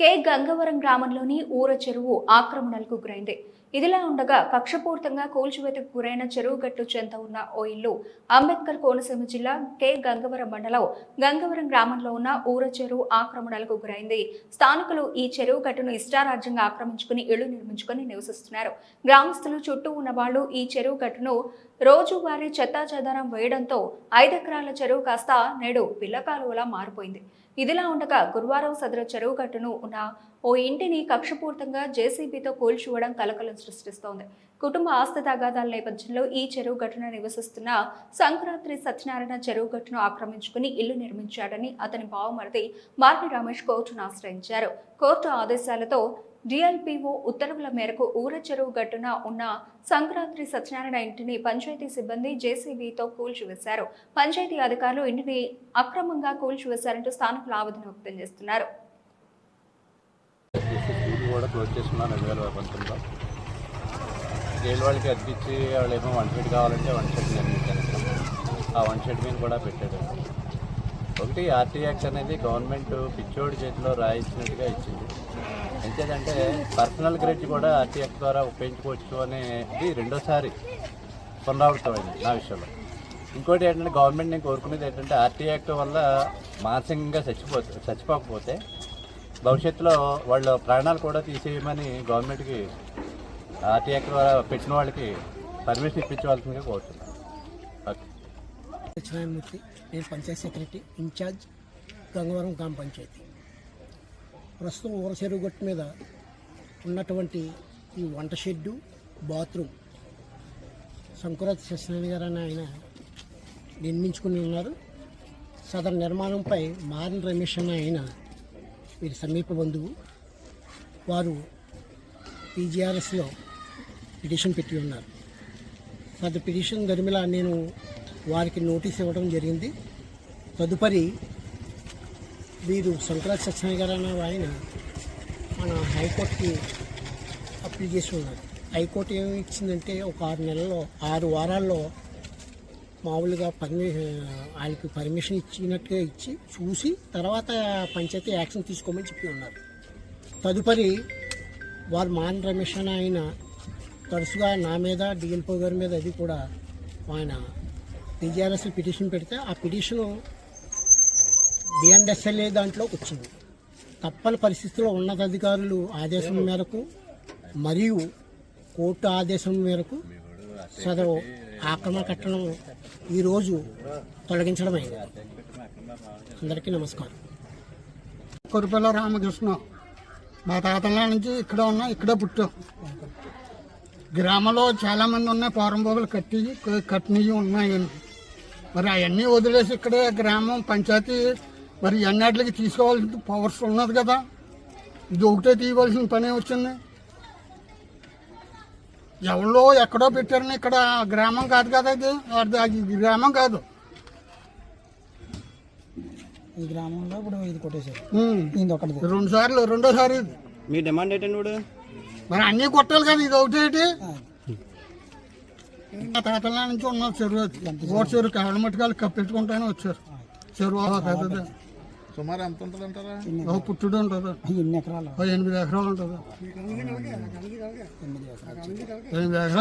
K Gangavaram గ్రామంలోని ఊర చెరువు ఆక్రమణలకు గురైంది. ఇదిలా ఉండగా కక్షపూర్తంగా కూల్చివేతకు గురైన చెరువు గట్టు చెంత ఉన్న ఓ ఇల్లు అంబేద్కర్ కోనసీమ జిల్లా కె గంగవరం మండలం గంగవరం గ్రామంలో ఉన్న ఊర చెరువు ఆక్రమణలకు గురైంది. స్థానికులు ఈ చెరువు గట్టును ఇష్టారాజ్యంగా ఆక్రమించుకుని ఇళ్ళు నిర్మించుకుని నివసిస్తున్నారు. గ్రామస్తులు చుట్టూ ఉన్న వాళ్ళు ఈ చెరువు గట్టును రోజువారీ చెత్తా చెదారం వేయడంతో ఐదెకరాల చెరువు కాస్త నేడు పిల్లకాలువలా మారిపోయింది. ఇదిలా ఉండగా గురువారం సదరు చెరువు గట్టును ఉన్న ఓ ఇంటిని కక్షపూర్తంగా జేసీబీతో కూల్చివ్వడం కలకలం సృష్టిస్తోంది. కుటుంబ ఆస్తి తగాదాల నేపథ్యంలో ఈ చెరువు గట్టున నివసిస్తున్న సంక్రాంతి సత్యనారాయణ చెరువు గట్టును ఆక్రమించుకుని ఇల్లు నిర్మించాడని అతని బావమరిది మార్ని రమేష్ కోర్టును ఆశ్రయించారు. కోర్టు ఆదేశాలతో డిఎల్పిఓ ఉత్తర్వుల మేరకు ఊర చెరువు గట్టున ఉన్న సంక్రాంతి సత్యనారాయణ ఇంటిని పంచాయతీ సిబ్బంది జేసీబీతో కూల్చివేశారు. పంచాయతీ అధికారులు ఇంటిని అక్రమంగా కూల్చివేశారంటూ స్థానికులు ఆవేదన వ్యక్తం చేస్తున్నారు. జైలు వాళ్ళకి అద్దెచ్చి వాళ్ళు ఏమో వన్ షెడ్ కావాలంటే వన్ షెడ్ నిర్మించాను ఆ వన్ షెడ్ మీద కూడా పెట్టాడు ఒకటి ఆర్టీ యాక్ట్ అనేది గవర్నమెంట్ పిచ్చోడి చేతిలో రాయించినట్టుగా ఇచ్చింది. ఎంచేదంటే పర్సనల్ గ్రేడ్ కూడా ఆర్టీఎఫ్ ద్వారా ఉపయోగించుకోవచ్చు అనేది రెండోసారి పునరావృతమైంది నా విషయంలో. ఇంకోటి ఏంటంటే గవర్నమెంట్ నేను కోరుకునేది ఏంటంటే ఆర్టీ యాక్ట్ వల్ల మానసికంగా చచ్చిపోతే చచ్చిపోకపోతే భవిష్యత్తులో వాళ్ళ ప్రాణాలు కూడా తీసేయమని గవర్నమెంట్కి ఆర్టీ యాక్ట్ ద్వారా పెట్టిన వాళ్ళకి పర్మిషన్ ఇప్పించవలసిందిగా కోరుతున్నాను. ఓకే. నేను పంచాయత్ సెక్రటరీ ఇన్ఛార్జ్ గంగవరం గ్రామ పంచాయతీ. ప్రస్తుతం ఊర చెరువు గట్టు మీద ఉన్నటువంటి ఈ వంట షెడ్డు బాత్రూమ్. శంకురాజ్ సత్యనారాయణ గారు అని ఆయన నిర్మించుకుని ఉన్నారు. సదర్ నిర్మాణంపై మారిన రమేష్ అన్న ఆయన వీరి సమీప బంధువు. వారు పీజీఆర్ఎస్లో పిటిషన్ పెట్టి ఉన్నారు. సదర్ పిటిషన్ దరిమిల నేను వారికి నోటీస్ ఇవ్వడం జరిగింది. తదుపరి వీరు శంకరాజ్ సత్యనారాయణ గారు అన్న ఆయన మన హైకోర్టుకి అప్పీల్ చేసి ఉన్నారు. హైకోర్టు ఏమి ఇచ్చిందంటే ఒక ఆరు నెలల్లో ఆరు వారాల్లో మామూలుగా పర్మిషన్ వాళ్ళకి పర్మిషన్ ఇచ్చినట్టుగా ఇచ్చి చూసి తర్వాత పంచాయతీ యాక్షన్ తీసుకోమని చెప్పి ఉన్నారు. తదుపరి వారు మాన్ రమేష్ అని ఆయన తరచుగా నా మీద డిఎల్పో గారి మీద అది కూడా ఆయన టీజీఆర్ఎస్ పిటిషన్ పెడితే ఆ పిటిషను బిఎన్ఎస్ఎల్ఏ దాంట్లో వచ్చింది. తప్పని పరిస్థితుల్లో ఉన్నతాధికారులు ఆదేశం మేరకు మరియు కోర్టు ఆదేశం మేరకు సదరు ఆక్రమణ కట్టడం ఈరోజు తొలగించడం అందరికీ నమస్కారం. కొరిపల్ల రామకృష్ణ మా తాతల నుంచి ఇక్కడ ఉన్నా ఇక్కడే పుట్టాం. గ్రామంలో చాలామంది ఉన్నాయి పారంభోగులు కట్టి కట్టినవి ఉన్నాయండి మరి అవన్నీ వదిలేసి ఇక్కడే గ్రామం పంచాయతీ మరి అన్నిటికి తీసుకోవాల్సిన పవర్స్ ఉన్నది కదా. ఇది ఒకటే తీయవలసిన పని వచ్చింది. ఎవరో ఎక్కడో పెట్టారని ఇక్కడ గ్రామం కాదు కదా ఇది. అది అది గ్రామం కాదు. ఈ గ్రామంలో ఇప్పుడు ఇది కొట్టేశారు. ఇది ఒకటి రెండు సార్లు రెండోసారి ఇది. మీ డిమాండ్ ఏంటండి ఇప్పుడు? మరి అన్నీ కొట్టాలి కదా ఇది ఒకటి మా తాతల నుంచి ఉన్నారు చెరువు ఓటు చెరువు కాళ్ళ మట్టుకాలు కప్పెట్టుకుంటానే వచ్చారు. చెరువు సుమారు ఎంత ఉంటుంది అంటారా? ఓ పుట్టుడు ఉంటుంది. ఎన్ని ఎకరాలు? ఓ ఎనిమిది ఎకరాలు ఉంటుంది. ఎనిమిది ఎకరాలు